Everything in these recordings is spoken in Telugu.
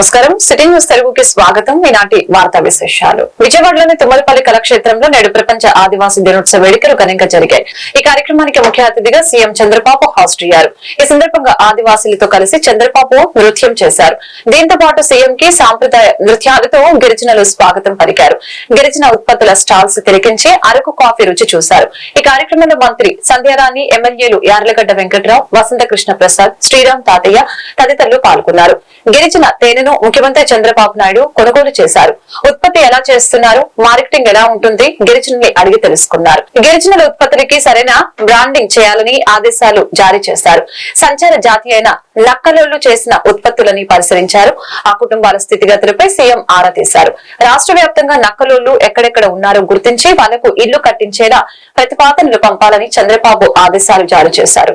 నమస్కారం. సిటీ న్యూస్ తెలుగుకి స్వాగతం. ఈనాటి వార్తా విశేషాలు. విజయవాడలోని తుమ్మలపల్లి కళాక్షేత్రంలో నేడు ప్రపంచ ఆదివాసీ దినోత్సవ వేడుకలు ఘనంగా జరిగాయి. ఈ కార్యక్రమానికి ముఖ్య అతిథిగా సీఎం చంద్రబాబు హాజరయ్యారు. ఈ సందర్భంగా ఆదివాసీలతో కలిసి చంద్రబాబు నృత్యం చేశారు. దీంతో పాటు సీఎం కి సాంప్రదాయ నృత్యాలతో గిరిజనులు స్వాగతం పలికారు. గిరిజన ఉత్పత్తుల స్టాల్స్ తిరిగించి అరకు కాఫీ రుచి చూశారు. ఈ కార్యక్రమంలో మంత్రి సంధ్యారాణి ఎమ్మెల్యేలు యార్లగడ్డ వెంకట్రావు వసంత కృష్ణ ప్రసాద్ శ్రీరామ్ తాతయ్య తదితరులు పాల్గొన్నారు. గిరిజన తేనెను ముఖ్యమంత్రి చంద్రబాబు నాయుడు కొనుగోలు చేశారు. ఉత్పత్తి ఎలా చేస్తున్నారు? మార్కెటింగ్ ఎలా ఉంటుంది? గిరిజనుల్ని అడిగి తెలుసుకున్నారు. గిరిజనుల ఉత్పత్తులకి సరైన బ్రాండింగ్ చేయాలని ఆదేశాలు జారీ చేశారు. సంచార జాతి అయిన నక్కలోళ్ళు చేసిన ఉత్పత్తులని పరిశీలించారు. ఆ కుటుంబాల స్థితిగతులపై సీఎం ఆరా తీశారు. రాష్ట్ర వ్యాప్తంగా నక్కలోళ్ళు ఎక్కడెక్కడ ఉన్నారో గుర్తించి వాళ్ళకు ఇల్లు కట్టించేలా ప్రతిపాదనలు పంపాలని చంద్రబాబు ఆదేశాలు జారీ చేశారు.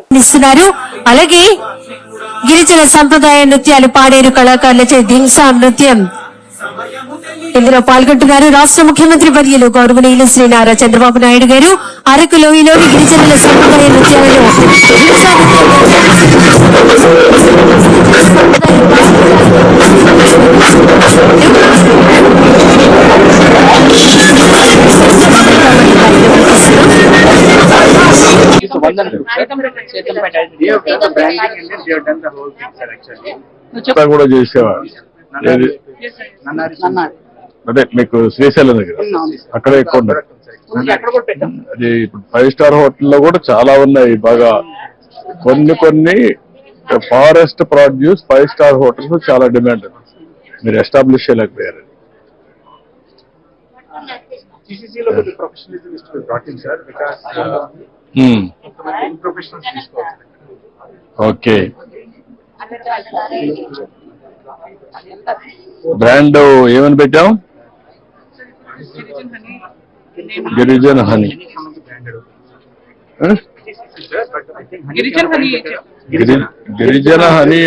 అలాగే గిరిజన సంప్రదాయ నృత్యాలు పాడేరు కళాకారులచే దింసా నృత్యం ఇందులో పాల్గొంటున్నారు రాష్ట్ర ముఖ్యమంత్రి వర్యులు గౌరవనీయులు శ్రీ నారా చంద్రబాబు నాయుడు గారు అరకు లోయలోని గిరిజనుల సంప్రదాయ నృత్యాలను దింసా కూడా చేసేవాడు ఏది? అదే మీకు శ్రీశైలం దగ్గర? అక్కడే ఎక్కువ అది ఇప్పుడు ఫైవ్ స్టార్ హోటల్లో కూడా చాలా ఉన్నాయి. బాగా కొన్ని కొన్ని forest produce five star hotels చాలా డిమాండ్ మీరు ఎస్టాబ్లిష్ చేయలేకపోయారు. CCC లో కొద్ది professionalism is to be brought in, sir, because uh, Hmm. Okay brand ఏమని పెట్టాం Girijan honey. Girijan honey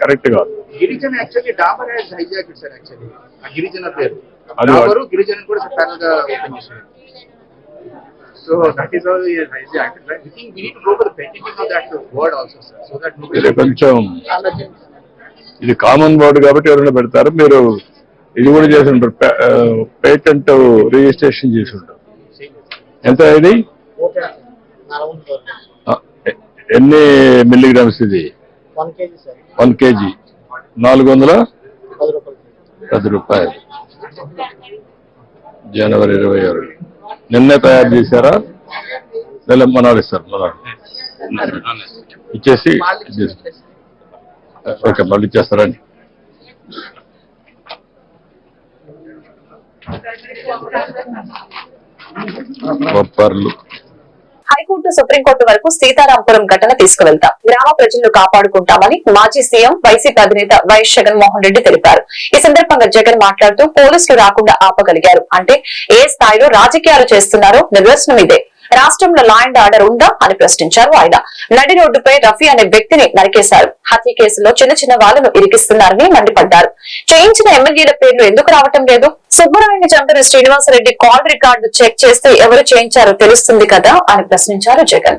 correct కాదు Girijan actually Dabur has hijack sir actually ఆ గిరిజన పేరు. గిరిజన కూడా ప్యారల్గా ఓపెన్ చేశారు. So that is all hijack I think we need to go for the painting of that word also sir so that ఇది కొంచెం ఇది కామన్ వర్డ్ కాబట్టి ఎవరైనా పెడతారు మీరు ఇది కూడా చేసి ఉంటారు. పేటెంట్ రిజిస్ట్రేషన్ చేసి ఉంటారు. ఎంత ఇది? ఆ, ఎ- ఎన్ని మిల్లీగ్రామ్స్ ఇది? One KG sir one KG నాలుగు వందల పది రూపాయలు. పది రూపాయలు. జనవరి ఇరవై ఆరు. నిన్నే తయారు చేశారా? లేదా మనాడు ఇస్తారు మనాడు ఇచ్చేసి ఇచ్చేసి. ఓకే మళ్ళీ ఇచ్చేస్తారండి బొప్పర్లు హైకోర్టు సుప్రీంకోర్టు వరకు సీతారాంపురం ఘటన తీసుకువెళ్తాం. గ్రామ ప్రజలను కాపాడుకుంటామని మాజీ సీఎం వైసీపీ అధినేత వైఎస్ జగన్మోహన్ రెడ్డి తెలిపారు. ఈ సందర్భంగా జగన్ మాట్లాడుతూ పోలీసులు రాకుండా ఆపగలిగారు. అంటే ఏ స్థాయిలో రాజకీయాలు చేస్తున్నారో నిర్వచనం ఇదే. రాష్ట్రంలో లా అండ్ ఆర్డర్ ఉందా అని ప్రశ్నించారు ఆయన. నడి రోడ్డుపై రఫీ అనే వ్యక్తిని నరికేశారు. హత్య కేసులో చిన్న చిన్న వాళ్ళను ఇరికిస్తున్నారని మండిపడ్డారు. చేయించిన ఎమ్మెల్యేల పేర్లు ఎందుకు రావటం లేదు? సుబ్బరాయుని చంపిన శ్రీనివాసరెడ్డి కాల్ రికార్డు చెక్ చేస్తే ఎవరు చేయించారో తెలుస్తుంది కదా అని ప్రశ్నించారు జగన్.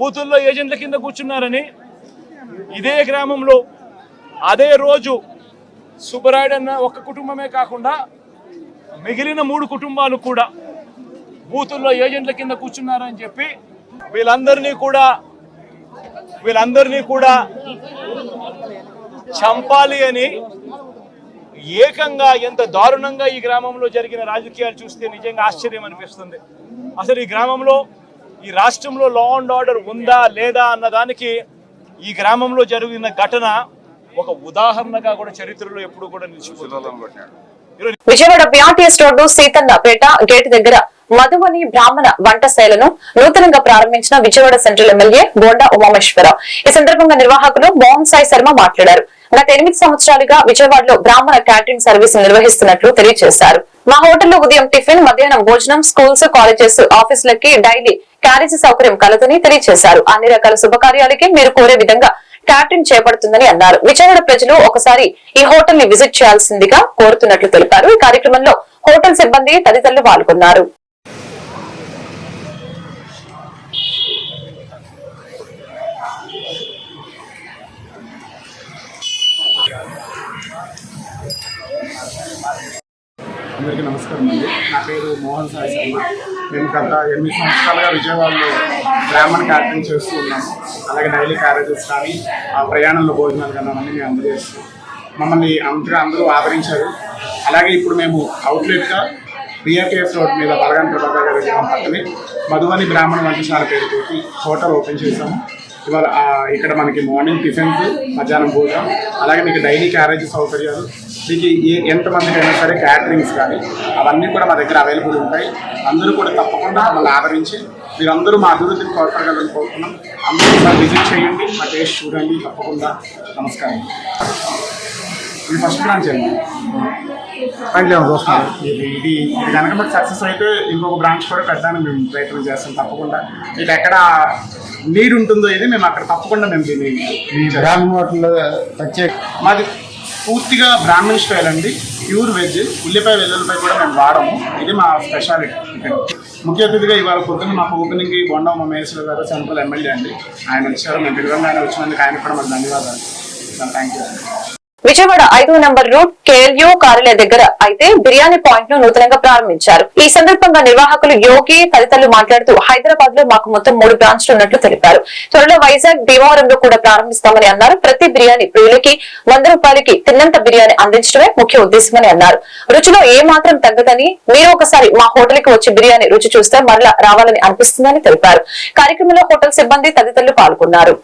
బూతుల్లో ఏజెంట్ల కింద కూర్చున్నారని ఇదే గ్రామంలో అదే రోజు సుబ్బరాయుడు అన్న ఒక కుటుంబమే కాకుండా మిగిలిన మూడు కుటుంబాలు కూడా బూతుల్లో ఏజెంట్ల కింద కూర్చున్నారని చెప్పి వీళ్ళందరినీ కూడా వీళ్ళందరినీ కూడా చంపాలి అని ఏకంగా ఎంత దారుణంగా ఈ గ్రామంలో జరిగిన రాజకీయాలు చూస్తే నిజంగా ఆశ్చర్యం అనిపిస్తుంది. అసలు ఈ గ్రామంలో ఈ రాష్ట్రంలో లా అండ్ ఆర్డర్ ఉందా లేదా అన్న దానికి ఈ గ్రామంలో జరిగిన ఘటన ఒక ఉదాహరణగా కూడా చరిత్రలో ఎప్పుడు కూడా నిలిచిపోతుంది. Vijayawada BRTS road Seethannapeta gate దగ్గర మధువని బ్రాహ్మణ వంటశాలను నూతనంగా ప్రారంభించిన విజయవాడ సెంట్రల్ ఎమ్మెల్యే బోండా ఉమామేశ్వరరావు ఈ సందర్భంగా నిర్వాహకులు మోహన్ సాయి శర్మ మాట్లాడారు. గత ఎనిమిది సంవత్సరాలుగా విజయవాడలో బ్రాహ్మణ క్యాటరింగ్ సర్వీస్ నిర్వహిస్తున్నట్లు తెలియజేశారు. మా హోటల్లో ఉదయం టిఫిన్ మధ్యాహ్నం భోజనం స్కూల్స్ కాలేజెస్ ఆఫీసులకి డైలీ క్యారేజీ సౌకర్యం కలదని తెలియజేశారు. అన్ని రకాల శుభకార్యాలకి మీరు కోరే విధంగా క్యాటరింగ్ చేపడుతుందని అన్నారు. విజయవాడ ప్రజలు ఒకసారి ఈ హోటల్ని విజిట్ చేయాల్సిందిగా కోరుతున్నట్లు తెలిపారు. ఈ కార్యక్రమంలో హోటల్ సిబ్బంది తదితరులు పాల్గొన్నారు. అందరికీ నమస్కారం అండి. నా పేరు మోహన్ సాయి శర్మ. మేము గత ఎనిమిది సంవత్సరాలుగా విజయవాడలో బ్రాహ్మణ్ క్యాటరింగ్ చేస్తూ ఉన్నాము అలాగే డైలీ క్యారేజెస్ కానీ ఆ ప్రయాణంలో భోజనాలు కానీ అవన్నీ మేము అందజేస్తాం మమ్మల్ని అందరూ అందరూ ఆదరించారు. అలాగే ఇప్పుడు మేము అవుట్లెట్గా బిఆర్టీఎస్ రోడ్ మీద బలగాన్ ప్రభాకర్ గారి విగ్రహం పక్కనే మధువని బ్రాహ్మణ వంటశాల పేరుతోటి హోటల్ ఓపెన్ చేశాము. ఇవాళ ఇక్కడ మనకి మార్నింగ్ టిఫిన్స్ మధ్యాహ్నం భోజనం అలాగే మీకు డైలీ క్యారేజ్ సౌకర్యాలు మీకు ఏ ఎంతమందికి అయినా సరే క్యాటరింగ్స్ కానీ అవన్నీ కూడా మా దగ్గర అవైలబుల్ ఉంటాయి. అందరూ కూడా తప్పకుండా మమ్మల్ని ఆదరించి మీరందరూ మా అభివృద్ధిని తోడ్పడగలని కోరుతున్నాం అందరూ ఒకసారి విజిట్ చేయండి. మా టేస్ట్ చూడండి. తప్పకుండా నమస్కారం. ఇది ఫస్ట్ బ్రాంచ్ అండి. ఇది ఇది ఇది కనుక మాకు సక్సెస్ అయితే ఇంకొక బ్రాంచ్ కూడా పెట్టడానికి మేము ప్రయత్నం చేస్తాం తప్పకుండా. మీకు ఎక్కడ నీడ్ ఉంటుందో ఇది మేము అక్కడ తప్పకుండా మేము దీన్ని ప్రత్యేక మాది పూర్తిగా బ్రాహ్మణ్ స్టైల్ అండి. Pure veg. ఉల్లిపాయ వెల్లుల్లిపాయ కూడా మేము వాడము. ఇది మా స్పెషాలిటీ. ఇక్కడ ముఖ్య అతిథిగా ఇవాళ పొద్దున్న మాకు ఓపెనింగ్కి మా మహేశ్వర గారు సెంట్రల్ ఎమ్మెల్యే అండి. ఆయన వచ్చారు. మేము ఆయన వచ్చినందుకు ఆయన కూడా మాకు ధన్యవాదాలు. థ్యాంక్ యూ విజయవాడ ఐదో నంబర్ రూట్ కేఎల్యూ కార్యాలయ దగ్గర అయితే బిర్యానీ పాయింట్ను నూతనంగా ప్రారంభించారు. ఈ సందర్భంగా నిర్వాహకులు యోగి తదితరులు మాట్లాడుతూ హైదరాబాద్లో మాకు మొత్తం మూడు బ్రాంచ్లు ఉన్నట్లు తెలిపారు. త్వరలో వైజాగ్ భీమవరంలో కూడా ప్రారంభిస్తామని అన్నారు. ప్రతి బిర్యానీ ప్రియులకి వంద రూపాయలకి తిన్నంత బిర్యానీ అందించడమే ముఖ్య ఉద్దేశమని అన్నారు. రుచిలో ఏ మాత్రం తగ్గదని మీరు ఒకసారి మా హోటల్కి వచ్చి బిర్యానీ రుచి చూస్తే మరలా రావాలని అనిపిస్తుందని తెలిపారు. కార్యక్రమంలో హోటల్ సిబ్బంది తదితరులు పాల్గొన్నారు.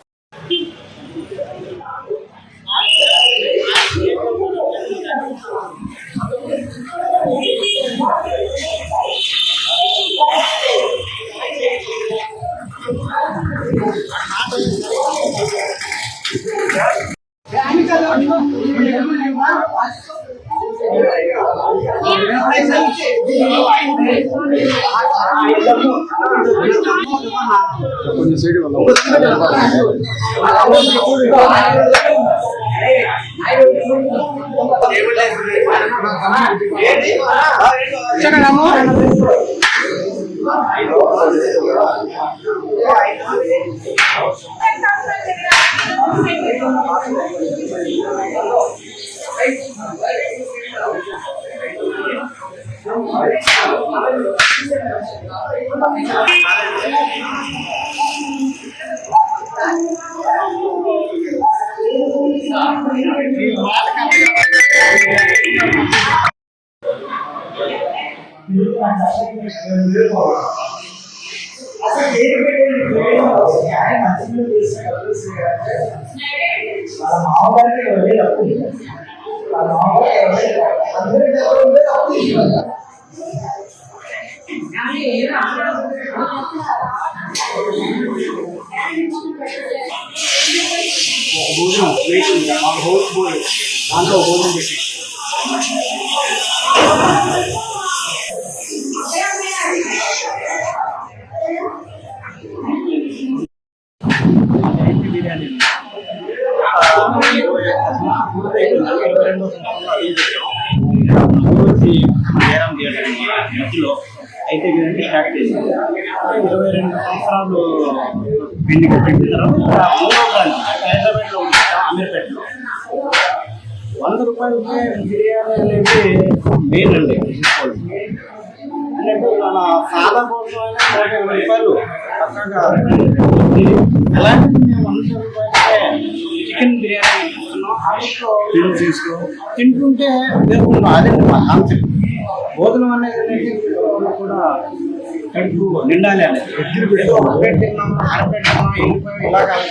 கொஞ்சம் சைடு வந்தோம் చక్కడము Thank you. అసలు ఏం పెట్టేది ఆయన మంచిగా చేసిన వాళ్ళ మామగారికి వెళ్ళేది దాంట్లో భోజనం పెట్టేసి. మధ్యలో అయితే బిర్యానీ స్టార్ట్ చేసింది ఇరవై రెండు సంవత్సరాలు పిండి కట్టిన తర్వాత మూడో బ్రాంచ్ హైదరాబాద్లో ఉంది అమీర్పేటలో వంద రూపాయలకి బిర్యానీ అనేది మెయిన్ అండి అంటే మన సాదా కోసం అయినా ఇరవై రూపాయలు పక్కగా అలాంటి వంద రూపాయలకే చికెన్ బిర్యానీ తిని తీసుకో. తింటుంటే వేరుకున్నాం అదే మా కాన్సెప్ట్ భోజనం అనేది కూడా కడుపు నిండాలి అనేది ఏదో ఒకటే ఇలా కాదు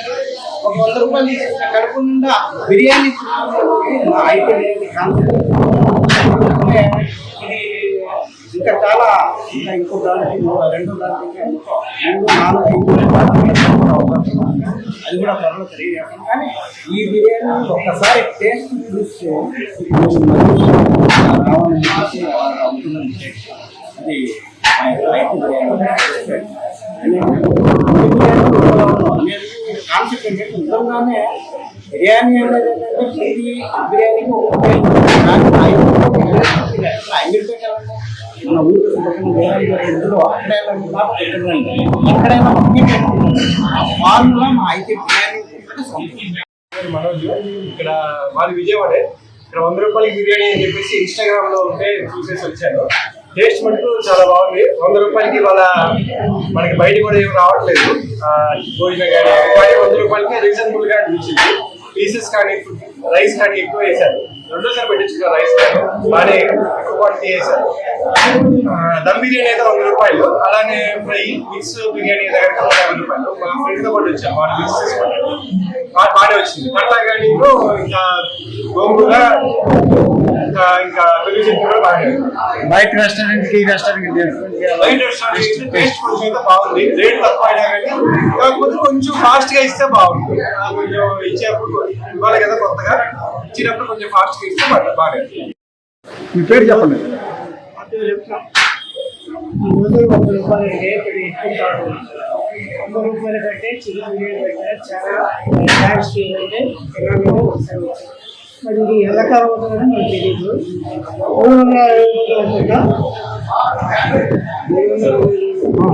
ఒక వంద రూపాయలు తీసుకున్న కడుపు నిండా బిర్యానీ తిన్నాము. అయితే కాన్సెప్ట్ ఇంకా చాలా ఇంకా ఇంకో దానికి రెండు దానికి రెండు నాలుగు. అది కూడా త్వరలో తెలియజేస్తాం కానీ ఈ బిర్యానీ ఒక్కసారి టేస్ట్ చూస్తే రావాలని ఉంటుందని. అది రైతు బిర్యానీ కాన్సెప్ట్ ఏంటంటే నిజంగానే బిర్యానీ అనేది ఏంటంటే బిర్యానీకి వెళ్ళండి. మన ఊరు బిర్యానీ ఎక్కడైనా మా అయితే బిర్యానీ మనోజ్ ఇక్కడ మాది విజయవాడే. ఇక్కడ వంద రూపాయలకి బిర్యానీ అని చెప్పేసి ఇన్స్టాగ్రామ్లో ఉంటే చూసేసి వచ్చాను. టేస్ట్ మటుకు చాలా బాగుంది. వంద రూపాయలకి వాళ్ళ మనకి బయట కూడా ఏం రావట్లేదు. భోజనం కానీ కానీ వంద రూపాయలకి రీజనబుల్గా అనిపించింది. పీసెస్ కానీ రైస్ కానీ ఎక్కువ వేశారు. రెండోసారి పెట్టించుకున్న రైస్ బాగానే క్వాలిటీ వేసారు దమ్ బిర్యానీ అయితే వంద రూపాయలు అలానే ఫ్రై మిక్స్ బిర్యానీ దగ్గర యాభై రూపాయలు. మా ఫ్రెండ్తో పాటు వచ్చాము వాళ్ళు మిక్స్ చేసుకున్నాను బాగానే వచ్చింది. కట్లా కానీ ఇంకా గోంగూర ఇంకా ఇంకా పెరుగు చట్నీ కూడా బాగానే ఉంది. బయట రెస్టారెంట్కి రెస్టారెంట్ బయట రెస్టారెంట్ టేస్ట్ కొంచెం అయితే బాగుంది రేట్ తక్కువ అయినా కానీ కాకపోతే కొంచెం ఫాస్ట్గా ఇస్తే బాగుంది కొంచెం ఇచ్చేప్పుడు ఇవ్వాలి కదా కొత్తగా. ఇచ్చినప్పుడు కొంచెం ఫాస్ట్గా ఇస్తే బాగా మీ పేరు చెప్పండి. రోజు వంద రూపాయలు రేపు వంద రూపాయల కంటే చిన్న బిర్యానీ పెట్టారు చాలా థ్యాంక్స్ అంటే ఎలాగో ఒకసారి వచ్చారు. మరి ఇది ఎలా కాకపోతుందని మనకు తెలియదు మూడు వందల అరవై రూపాయలు అనుకుంటా మూడు వందల అరవై రూపాయలు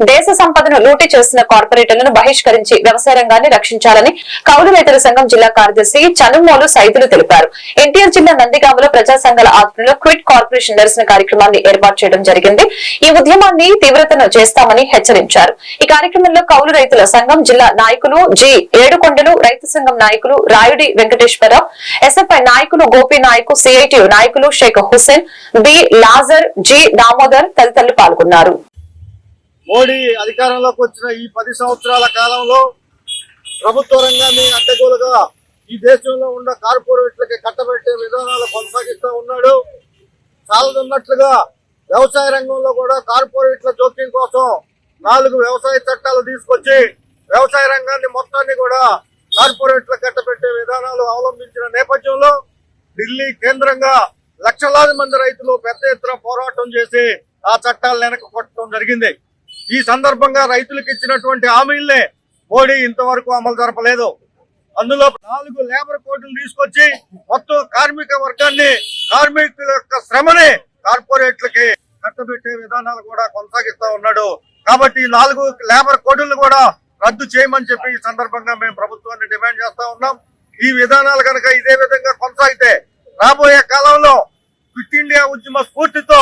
దేశ సంపదను లూటీ చేస్తున్న కార్పొరేటర్లను బహిష్కరించి వ్యవసాయ రంగాన్ని రక్షించాలని కౌలు రైతుల సంఘం జిల్లా కార్యదర్శి చనుమోలు సైతులు తెలిపారు. ఎన్టీఆర్ జిల్లా నందిగామలో ప్రజా సంఘాల ఆధ్వర్యంలో క్విట్ కార్పొరేషన్ నిరసన కార్యక్రమాన్ని ఏర్పాటు చేయడం జరిగింది. ఈ ఉద్యమాన్ని తీవ్రతను చేస్తామని హెచ్చరించారు. ఈ కార్యక్రమంలో కౌలు రైతుల సంఘం జిల్లా నాయకులు జి ఏడుకొండలు రైతు సంఘం నాయకులు రాయుడి వెంకటేశ్వరరావు ఎస్ఎఫ్ఐ నాయకులు గోపి నాయకు సిఐటియు నాయకులు షేక్ హుస్సేన్ బి లాజర్ జి దామోదర్ తదితరులు పాల్గొన్నారు. మోడీ అధికారంలోకి వచ్చిన ఈ పది సంవత్సరాల కాలంలో ప్రభుత్వ రంగాన్ని అడ్డగోలుగా ఈ దేశంలో ఉన్న కార్పొరేట్లకి కట్టబెట్టే విధానాలు కొనసాగిస్తూ ఉన్నాడు. చాలదున్నట్లుగా వ్యవసాయ రంగంలో కూడా కార్పొరేట్ల జోక్యం కోసం నాలుగు వ్యవసాయ చట్టాలు తీసుకొచ్చి వ్యవసాయ రంగాన్ని మొత్తాన్ని కూడా కార్పొరేట్ల కట్టబెట్టే విధానాలు అవలంబించిన నేపథ్యంలో ఢిల్లీ కేంద్రంగా లక్షలాది మంది రైతులు పెద్ద ఎత్తున పోరాటం చేసి ఆ చట్టాలు వెనక కొట్టడం జరిగింది. ఈ సందర్భంగా రైతులకు ఇచ్చినటువంటి హామీల్ని మోడీ ఇంతవరకు అమలు జరపలేదు. అందులో నాలుగు లేబర్ కోడ్లు తీసుకొచ్చి మొత్తం కార్మిక వర్గాన్ని కార్మికుల యొక్క శ్రమని కార్పొరేట్లకి కట్టబెట్టే విధానాలు కూడా కొనసాగిస్తా ఉన్నాడు. కాబట్టి నాలుగు లేబర్ కోడ్లను కూడా రద్దు చేయమని చెప్పి ఈ సందర్భంగా మేము ప్రభుత్వాన్ని డిమాండ్ చేస్తా ఉన్నాం. ఈ విధానాలు కనుక ఇదే విధంగా కొనసాగితే రాబోయే కాలంలో క్విట్ ఇండియా ఉద్యమ స్ఫూర్తితో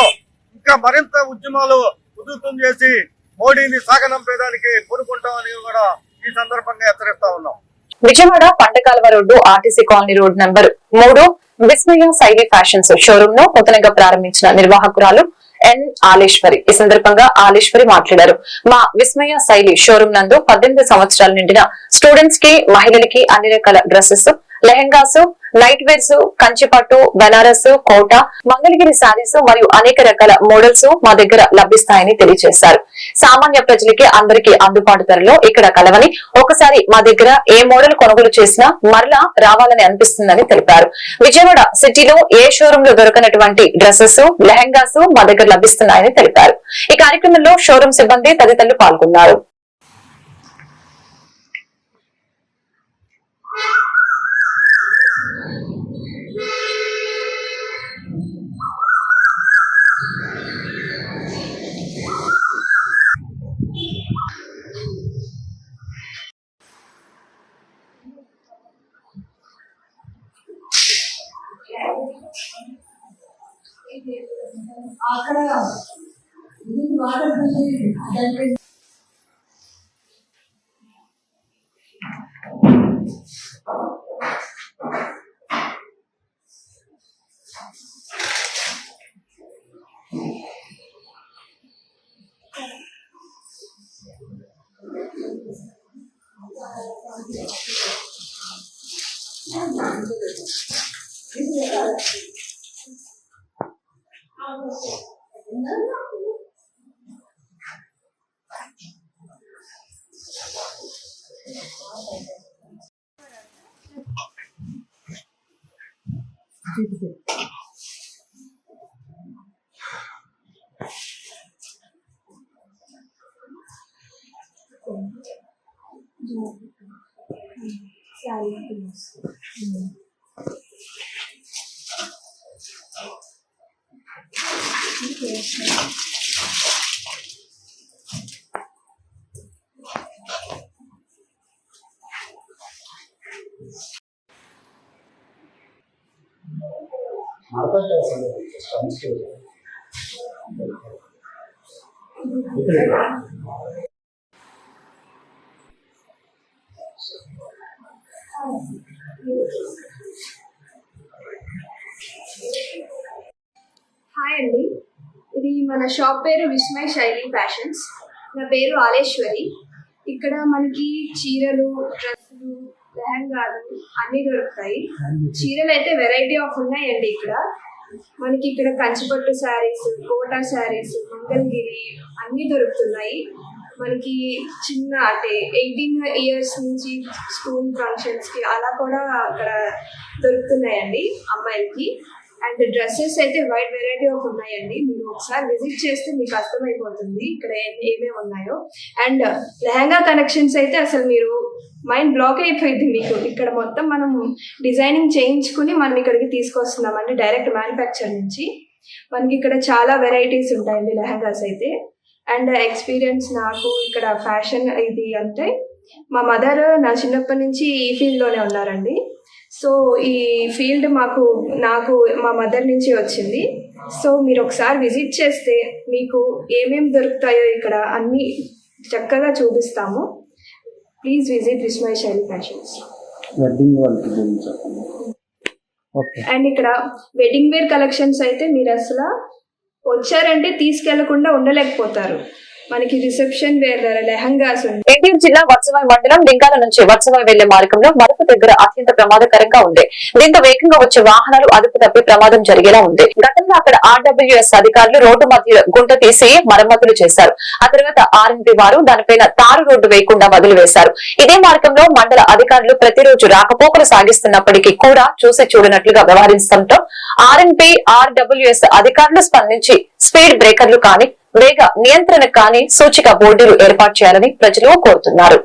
ఇంకా మరింత ఉద్యమాలు ఉధృతం చేసి మోడీని సాగనంపేదానికి కోరుకుంటామని కూడా ఈ సందర్భంగా హెచ్చరిస్తా ఉన్నాం. Vijayawada పంటకాలువ road RTC colony road number మూడు విస్మయ శైలి ఫ్యాషన్స్ షోరూమ్ను నూతనంగా ప్రారంభించిన నిర్వాహకురాలు ఎన్ ఆలేశ్వరి. ఈ సందర్భంగా ఆలేశ్వరి మాట్లాడారు. మా విస్మయ శైలి షోరూమ్ నందు పద్దెనిమిది సంవత్సరాలు నిండిన స్టూడెంట్స్కి మహిళలకి అన్ని రకాల dresses lehengas night wears Kanchipattu Banaras Kota Mangalagiri saris మరియు అనేక రకాల మోడల్స్ మా దగ్గర లభిస్తాయని తెలియజేశారు. సామాన్య ప్రజలకి అందరికీ అందుబాటు ధరలో ఇక్కడ కలవని ఒకసారి మా దగ్గర ఏ మోడల్ కొనుగోలు చేసినా మరలా రావాలని అనిపిస్తుందని తెలిపారు. విజయవాడ సిటీలో ఏ షోరూమ్లో దొరకనటువంటి డ్రెస్సెస్ లెహెంగాస్ మా దగ్గర లభిస్తున్నాయని తెలిపారు. ఈ కార్యక్రమంలో షోరూమ్ సిబ్బంది తదితరులు పాల్గొన్నారు. అక్కడ water Thank you. Sí, sí. Hi అండి. ఇది మన షాప్ పేరు విస్మయ్ శైలి ఫ్యాషన్స్. నా పేరు ఆలేశ్వరి. ఇక్కడ మనకి చీరలు డ్రెస్సులు లెహంగాలు అన్నీ దొరుకుతాయి. చీరలు అయితే వెరైటీ ఆఫ్ ఉన్నాయండి ఇక్కడ. మనకి ఇక్కడ కంచిపట్టు శారీస్ కోటా శారీస్ మంగళగిరి అన్నీ దొరుకుతున్నాయి. మనకి చిన్న అంటే ఎయిటీన్ ఇయర్స్ నుంచి స్కూల్ ఫంక్షన్స్కి అలా కూడా అక్కడ దొరుకుతున్నాయండి అమ్మాయిలకి. అండ్ డ్రెస్సెస్ అయితే వైడ్ వెరైటీ ఆఫ్ ఉన్నాయండి. మీరు ఒకసారి విజిట్ చేస్తే మీకు అర్థమైపోతుంది ఇక్కడ ఏమేమి ఉన్నాయో. అండ్ లెహంగా కనెక్షన్స్ అయితే అసలు మీరు మైండ్ బ్లాక్ అయిపోయింది మీకు. ఇక్కడ మొత్తం మనం డిజైనింగ్ చేయించుకుని మనం ఇక్కడికి తీసుకొస్తున్నామండి డైరెక్ట్ మ్యానుఫ్యాక్చర్ నుంచి. మనకి ఇక్కడ చాలా వెరైటీస్ ఉంటాయండి లెహంగాస్ అయితే. అండ్ ఎక్స్పీరియన్స్ నాకు ఇక్కడ ఫ్యాషన్ ఇది అంటే మా మదర్ నా చిన్నప్పటి నుంచి ఈ ఫీల్డ్లోనే ఉన్నారండి. సో ఈ ఫీల్డ్ మాకు నాకు మా మదర్ నుంచి వచ్చింది. సో మీరు ఒకసారి విజిట్ చేస్తే మీకు ఏమేమి దొరుకుతాయో ఇక్కడ అన్నీ చక్కగా చూపిస్తాము. Please visit Vismaya Shaili fashions wedding and ఇక్కడ వెడ్డింగ్ వేర్ కలెక్షన్స్ అయితే మీరు అసలు వచ్చారంటే తీసుకెళ్ళకుండా ఉండలేకపోతారు. మనకి రిసెప్షన్ వేర్ లెహంగాస్ ఉంది. ఎన్టీఆర్ జిల్లా వత్సవాయి మండలం లింగాల నుంచి వత్సవాయి వెళ్ళే మార్గంలో మరొక దగ్గర అత్యంత ప్రమాదకరంగా ఉంది. దీంతో వేగంగా వచ్చే వాహనాలు అదుపు తప్పి ప్రమాదం జరిగేలా ఉంది. గతంలో అక్కడ ఆర్డబ్ల్యూఎస్ అధికారులు రోడ్డు మధ్య గుంట తీసి మరమ్మతులు చేశారు. ఆ తర్వాత ఆర్ఎంపీ వారు దానిపైన తారు రోడ్డు వేయకుండా వదిలివేశారు ఇదే మార్గంలో మండల అధికారులు ప్రతిరోజు రాకపోకలు సాగిస్తున్నప్పటికీ కూడా చూసి చూడనట్లుగా వ్యవహరించడంతో ఆర్ఎంపీ ఆర్డబ్ల్యూఎస్ అధికారులు స్పందించి స్పీడ్ బ్రేకర్లు కానీ వేగ నియంత్రణ కానీ సూచిక బోర్డులు ఏర్పాటు చేయాలని ప్రజలు కోరుతున్నారు.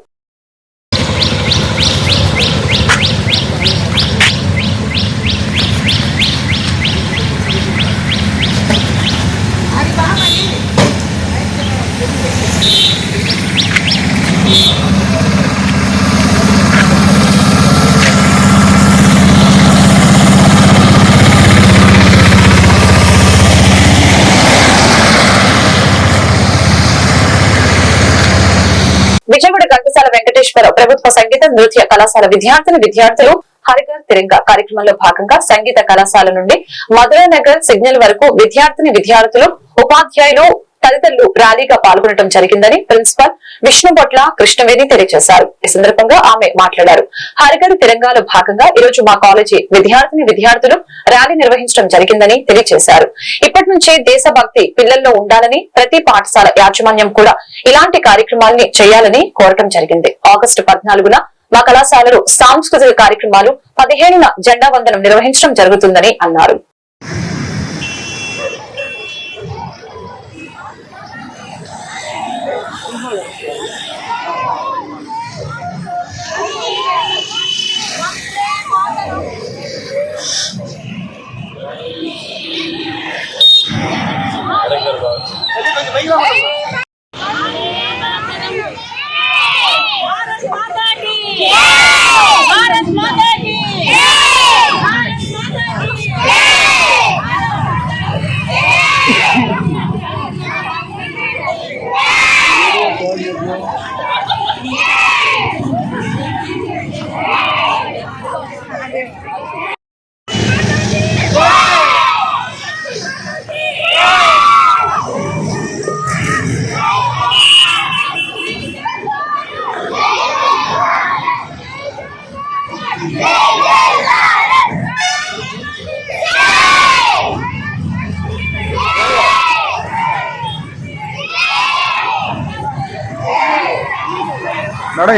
విజయవాడ ఘంటసాల వెంకటేశ్వర ప్రభుత్వ సంగీత నృత్య కళాశాల విద్యార్థులు విద్యార్థులు హరికర్ తిరంగ కార్యక్రమంలో భాగంగా సంగీత కళాశాల నుండి మధురా నగర్ సిగ్నల్ వరకు విద్యార్థిని విద్యార్థులు ఉపాధ్యాయులు తదితరులు ర్యాలీగా పాల్గొనడం జరిగిందని ప్రిన్సిపల్ విష్ణుబొట్ల కృష్ణవేణి తెలియజేశారు. ఈ సందర్భంగా ఆమె మాట్లాడారు. హరిగర్ తిరంగాలో భాగంగా ఈ రోజు మా కాలేజీ విద్యార్థిని విద్యార్థులు ర్యాలీ నిర్వహించడం జరిగిందని తెలియజేశారు. ఇప్పటి నుంచే దేశభక్తి పిల్లల్లో ఉండాలని ప్రతి పాఠశాల యాజమాన్యం కూడా ఇలాంటి కార్యక్రమాల్ని చేయాలని కోరటం జరిగింది. ఆగస్టు పద్నాలుగున మా కళాశాలలో సాంస్కృతిక కార్యక్రమాలు పదిహేనున జెండా వందనం నిర్వహించడం జరుగుతుందని అన్నారు.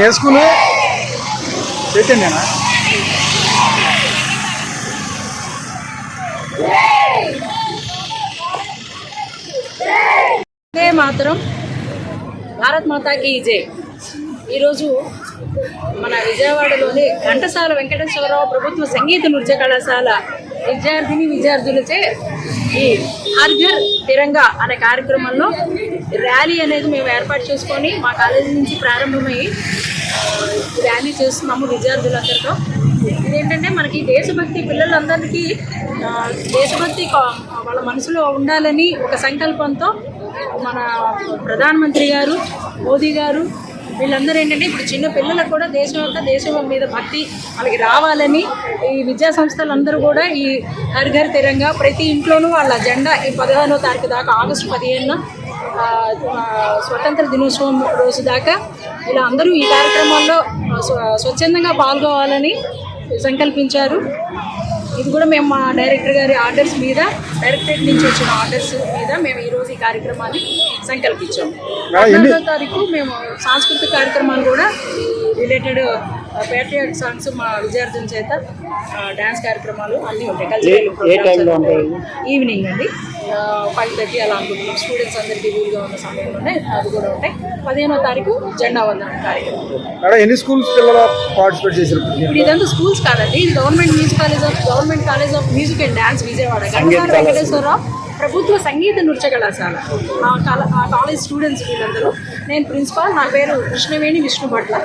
వేసుకుని చైతన్యనా మాత్రం. భారత్ మాతాకి జై. ఈరోజు మన విజయవాడలోని ఘంటసాల వెంకటేశ్వరరావు ప్రభుత్వ సంగీత నృత్య కళాశాల విద్యార్థిని విద్యార్థులచే ఈ హర్ఘర్ తిరంగా అనే కార్యక్రమంలో ర్యాలీ అనేది మేము ఏర్పాటు చేసుకొని మా కాలేజీ నుంచి ప్రారంభమై ర్యాలీ చేస్తున్నాము విద్యార్థులందరితో. ఇదేంటంటే మనకి దేశభక్తి పిల్లలందరికీ దేశభక్తి వాళ్ళ మనసులో ఉండాలని ఒక సంకల్పంతో మన ప్రధానమంత్రి గారు మోదీ గారు వీళ్ళందరూ ఏంటంటే ఇప్పుడు చిన్న పిల్లలకు కూడా దేశం యొక్క దేశం మీద భక్తి వాళ్ళకి రావాలని ఈ విద్యా సంస్థలందరూ కూడా ఈ హర్ ఘర్ తిరంగా ప్రతి ఇంట్లోనూ వాళ్ళ జెండా ఈ పదిహేనో తారీఖు దాకా ఆగస్టు పదిహేనున స్వతంత్ర దినోత్సవం రోజు దాకా ఇలా అందరూ ఈ కార్యక్రమాల్లో స్వ- స్వచ్ఛందంగా పాల్గొవాలని సంకల్పించారు. ఇది కూడా మేము మా డైరెక్టర్ గారి ఆర్డర్స్ మీద డైరెక్టరేట్ నుంచి వచ్చిన ఆర్డర్స్ మీద మేము ఈరోజు ఈ కార్యక్రమాన్ని సంకల్పించాము. తారీఖు మేము సాంస్కృతిక కార్యక్రమాలు కూడా రిలేటెడ్ పేట్రియాట్ సాంగ్స్ మా విద్యార్థుల చేత డ్యాన్స్ కార్యక్రమాలు అన్నీ ఉంటాయి. కల్చరల్ ఈవినింగ్ అండి. ఫైవ్ థర్టీ అలా అనుకుంటున్నాం. స్టూడెంట్స్ అందరికీ వీలుగా ఉన్న సమయంలోనే అది కూడా ఉంటాయి. పదిహేనో తారీఖు జెండా వందనం కార్యక్రమం. మేడం ఎన్ని స్కూల్స్ పిల్లలు పార్టిసిపేట్ చేశారు? ఇప్పుడు ఇదంతా స్కూల్స్ కాదండి. ఇది government music college of government college of music and dance Vijayawada. గంగారు Venkateswararao ప్రభుత్వ సంగీత నృత్య కళాశాల ఆ కళ ఆ కాలేజ్ స్టూడెంట్స్ వీళ్ళందరూ. నేను ప్రిన్సిపాల్ నా పేరు కృష్ణవేణి విష్ణు భట్ల.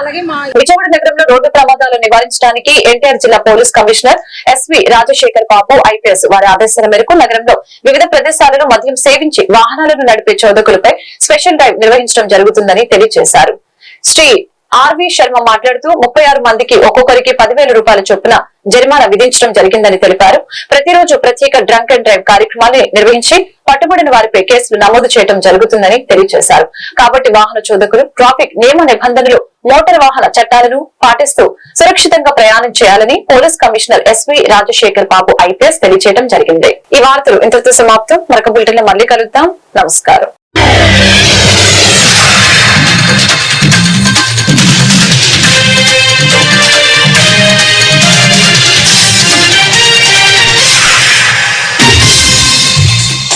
అలాగే మా విజయవాడ నగరంలో రోడ్డు ప్రమాదాలు నివారించడానికి ఎన్టీఆర్ జిల్లా police commissioner S V Rajasekhar Babu IPS వారి ఆదేశాల మేరకు నగరంలో వివిధ ప్రదేశాలను మద్యం సేవించి వాహనాలను నడిపే చోదకులపై స్పెషల్ డ్రైవ్ నిర్వహించడం జరుగుతుందని తెలియజేశారు. శ్రీ ఆర్వి శర్మ మాట్లాడుతూ ముప్పై ఆరు మందికి ఒక్కొక్కరికి పదివేల రూపాయల చొప్పున జరిమానా విధించడం జరిగిందని తెలిపారు. ప్రతిరోజు ప్రత్యేక డ్రంక్ అండ్ డ్రైవ్ కార్యక్రమాన్ని నిర్వహించి పట్టుబడిన వారిపై కేసులు నమోదు చేయడం జరుగుతుందని తెలియజేశారు. కాబట్టి వాహన చోదకులు ట్రాఫిక్ నియమ నిబంధనలు మోటార్ వాహన చట్టాలను పాటిస్తూ సురక్షితంగా ప్రయాణం చేయాలని police commissioner S V Rajasekhar Babu IPS తెలియజేయడం జరిగింది. ఈ వార్తలు ఇంతటితో సమాప్తం. మరొక బులెటిన్ మళ్ళీ కలుద్దాం. నమస్కారం.